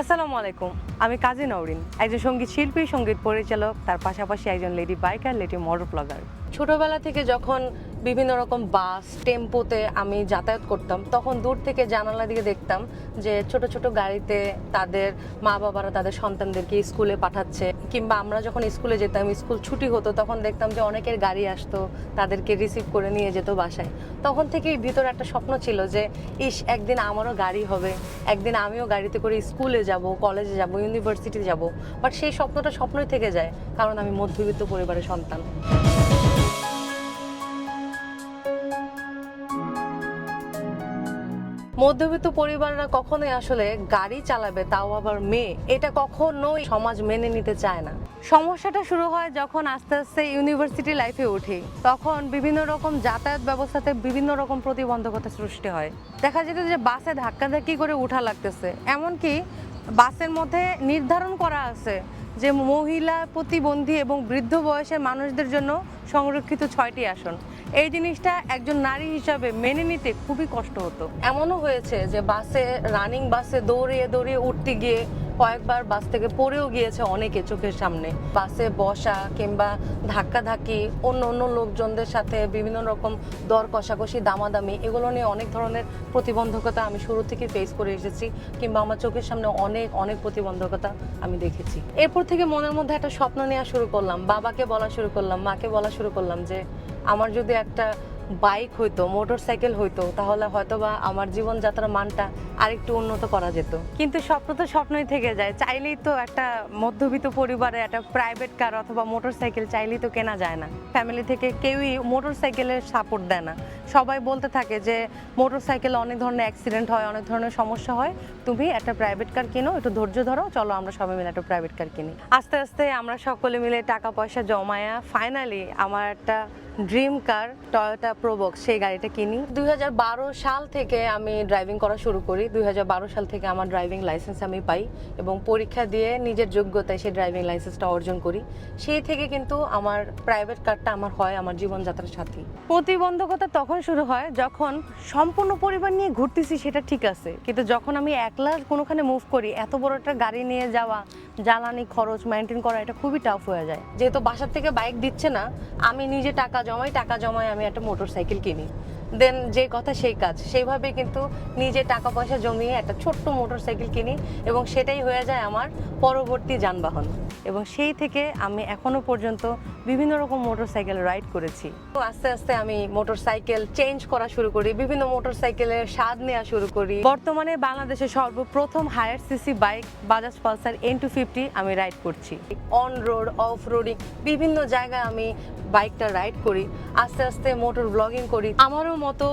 আসসালামু আলাইকুম, আমি কাজী নওরিন, একজন সংগীত শিল্পী, সংগীত পরিচালক, তার পাশাপাশি একজন lady biker lady motor blogger ছোটবেলা থেকে যখন বিভিন্ন রকম বাস, টেম্পোতে আমি যাতায়াত করতাম। তখন দূর থেকে জানালা দিয়ে দেখতাম যে ছোট ছোট গাড়িতে তাদের মা বাবারা তাদের সন্তানদেরকে স্কুলে পাঠাচ্ছে। কিংবা আমরা যখন স্কুলে যেতাম, স্কুল ছুটি হতো, তখন দেখতাম যে অনেকের গাড়ি আসতো, তাদেরকে রিসিভ করে নিয়ে যেত বাসায়। তখন থেকেই ভিতরে একটা স্বপ্ন ছিল যে, ইস, একদিন আমারও গাড়ি হবে। একদিন আমিও গাড়িতে করে স্কুলে যাব কলেজে যাব ইউনিভার্সিটি যাব। বাট সেই স্বপ্নটা স্বপ্নই থেকে যায়, কারণ আমি মধ্যবিত্ত পরিবারের সন্তান। মধ্যবিত্ত পরিবাররা কখনোই আসলে গাড়ি চালাবে, তাও আবার মেয়ে। এটা কখনোই সমাজ মেনে নিতে চায় না। সমস্যাটা শুরু হয় যখন আস্তে আস্তে ইউনিভার্সিটি লাইফে উঠি। তখন বিভিন্ন রকম যাতায়াত ব্যবস্থাতে বিভিন্ন রকম প্রতিবন্ধকতা সৃষ্টি হয়। দেখা যেত যে বাসে ধাক্কাধাক্কি করে উঠা লাগতেছে। এমনকি বাসের মধ্যে নির্ধারণ করা আছে যে মহিলা প্রতিবন্ধী এবং বৃদ্ধ বয়সের মানুষদের জন্য সংরক্ষিত ছয়টি আসন। এই জিনিসটা একজন নারী হিসাবে মেনে নিতে খুবই কষ্ট হতো। এমনও হয়েছে যে বাসে রানিং বাসে দৌড়িয়ে দৌড়িয়ে উঠতে গিয়ে কয়েকবার বাস থেকে পড়েও গিয়েছে অনেকে চোখের সামনে। বাসে বসা কিংবা ধাক্কাধাক্কি, অন্য অন্য লোকজনদের সাথে বিভিন্ন রকম দর কষাকষি, দামাদামি, এগুলো নিয়ে অনেক ধরনের প্রতিবন্ধকতা আমি শুরু থেকে ফেস করে এসেছি কিংবা আমার চোখের সামনে অনেক অনেক প্রতিবন্ধকতা আমি দেখেছি। এরপর থেকে মনের মধ্যে একটা স্বপ্ন নেওয়া শুরু করলাম, বাবাকে বলা শুরু করলাম, মাকে বলা শুরু করলাম যে, আমার যদি একটা বাইক হইতো মোটর সাইকেল হইতো, তাহলে হয়তো বা আমার জীবনযাত্রার মানটা আরেকটু উন্নত করা যেত। কিন্তু স্বপ্ন তো স্বপ্নই থেকে যায়, চাইলেই তো একটা মধ্যবিত্ত পরিবারে একটা প্রাইভেট কার অথবা মোটর সাইকেল চাইলেই তো কেনা যায় না। ফ্যামিলি থেকে কেউই মোটর সাইকেলের সাপোর্ট দেয় না। সবাই বলতে থাকে যে মোটর সাইকেলে অনেক ধরনের অ্যাক্সিডেন্ট হয়, অনেক ধরনের সমস্যা হয়। তুমি একটা প্রাইভেট কার কিনো, একটু ধৈর্য ধরো, চলো আমরা সবাই মিলে একটা প্রাইভেট কার কিনি। আস্তে আস্তে আমরা সকলে মিলে টাকা পয়সা জমায়া ফাইনালি আমার একটা ড্রিম কার টয়োটা প্রোবক্স সেই গাড়িটা কিনি। দুই হাজার বারো সাল থেকে আমি ড্রাইভিং করা শুরু করি। দুই হাজার বারো সাল থেকে আমার ড্রাইভিং লাইসেন্স আমি পাই এবং পরীক্ষা দিয়ে নিজের যোগ্যতায় সেই ড্রাইভিং লাইসেন্সটা অর্জন করি। সেই থেকে কিন্তু আমার প্রাইভেট কারটা আমার হয়, আমার জীবনযাত্রার সাথী। প্রতিবন্ধকতা তখন শুরু হয় যখন সম্পূর্ণ পরিবার নিয়ে ঘুরতেছি, সেটা ঠিক আছে। কিন্তু যখন আমি একলা কোনোখানে মুভ করি, এত বড় একটা গাড়ি নিয়ে যাওয়া, জ্বালানি খরচ মেনটেন করা, এটা খুবই টাফ হয়ে যায়। যেহেতু বাসার থেকে বাইক দিচ্ছে না, আমি নিজে টাকা জমাই টাকা জমাই আমি একটা মোটর সাইকেল কিনি। দেন যে কথা সেই কাজ। সেইভাবে কিন্তু নিজে টাকা পয়সা জমিয়ে একটা ছোট্ট মোটর সাইকেল কিনি এবং সেটাই হয়ে যায় আমার পরবর্তী যানবাহন। এবং সেই থেকে আমি এখনও পর্যন্ত বিভিন্ন রকম মোটর সাইকেল রাইড করেছি। তো আস্তে আস্তে আমি মোটর সাইকেল চেঞ্জ করা শুরু করি, বিভিন্ন মোটর সাইকেলের স্বাদ নেওয়া শুরু করি। বর্তমানে বাংলাদেশের সর্বপ্রথম higher CC bike Bajaj Pulsar N two fifty আমি রাইড করছি। অন রোড অফ রোডিং বিভিন্ন জায়গায় আমি বাইকটা রাইড করি, আস্তে আস্তে মোটর ব্লগিং করি। আমারও মতো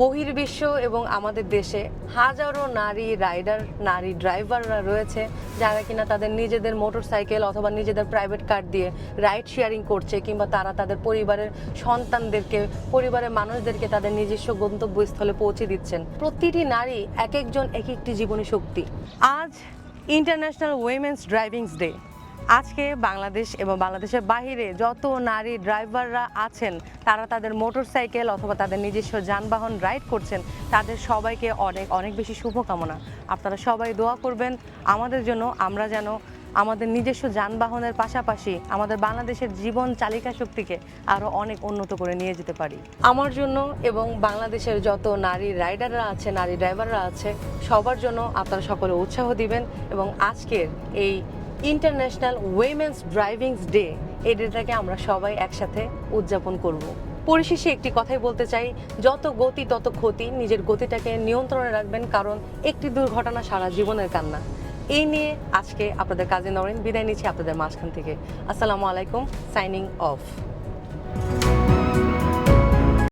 বহির্বিশ্ব এবং আমাদের দেশে হাজারো নারী রাইডার, নারী ড্রাইভাররা রয়েছে যারা কিনা তাদের নিজেদের মোটর সাইকেল অথবা নিজেদের প্রাইভেট কার দিয়ে রাইড শেয়ারিং করছে কিংবা তারা তাদের পরিবারের সন্তানদেরকে, পরিবারের মানুষদেরকে তাদের নিজস্ব গন্তব্যস্থলে পৌঁছে দিচ্ছেন। প্রতিটি নারী এক একজন এক একটি জীবনী শক্তি। আজ ইন্টারন্যাশনাল উইমেন্স ড্রাইভিংস ডে আজকে বাংলাদেশ এবং বাংলাদেশের বাইরে যত নারী ড্রাইভাররা আছেন, তারা তাদের মোটর সাইকেল অথবা তাদের নিজস্ব যানবাহন রাইড করছেন, তাদের সবাইকে অনেক অনেক বেশি শুভকামনা। আপনারা সবাই দোয়া করবেন আমাদের জন্য, আমরা যেন আমাদের নিজস্ব যানবাহনের পাশাপাশি আমাদের বাংলাদেশের জীবন চালিকা শক্তিকে আরও অনেক উন্নত করে নিয়ে যেতে পারি। আমার জন্য এবং বাংলাদেশের যত নারী রাইডাররা আছে, নারী ড্রাইভাররা আছে, সবার জন্য আপনারা সকলে উৎসাহ দিবেন এবং আজকের এই ইন্টারন্যাশনাল উইমেন্স ড্রাইভিংস ডে এই ডেটাকে আমরা সবাই একসাথে উদযাপন করব। পরিশেষে একটি কথাই বলতে চাই, যত গতি, তত ক্ষতি, নিজের গতিটাকে নিয়ন্ত্রণে রাখবেন, কারণ একটি দুর্ঘটনা সারা জীবনের কান্না। এই নিয়ে আজকে আপনাদের কাজে নরেন বিদায় নিচ্ছি আপনাদের মাঝখান থেকে। আসসালামু আলাইকুম, সাইনিং অফ।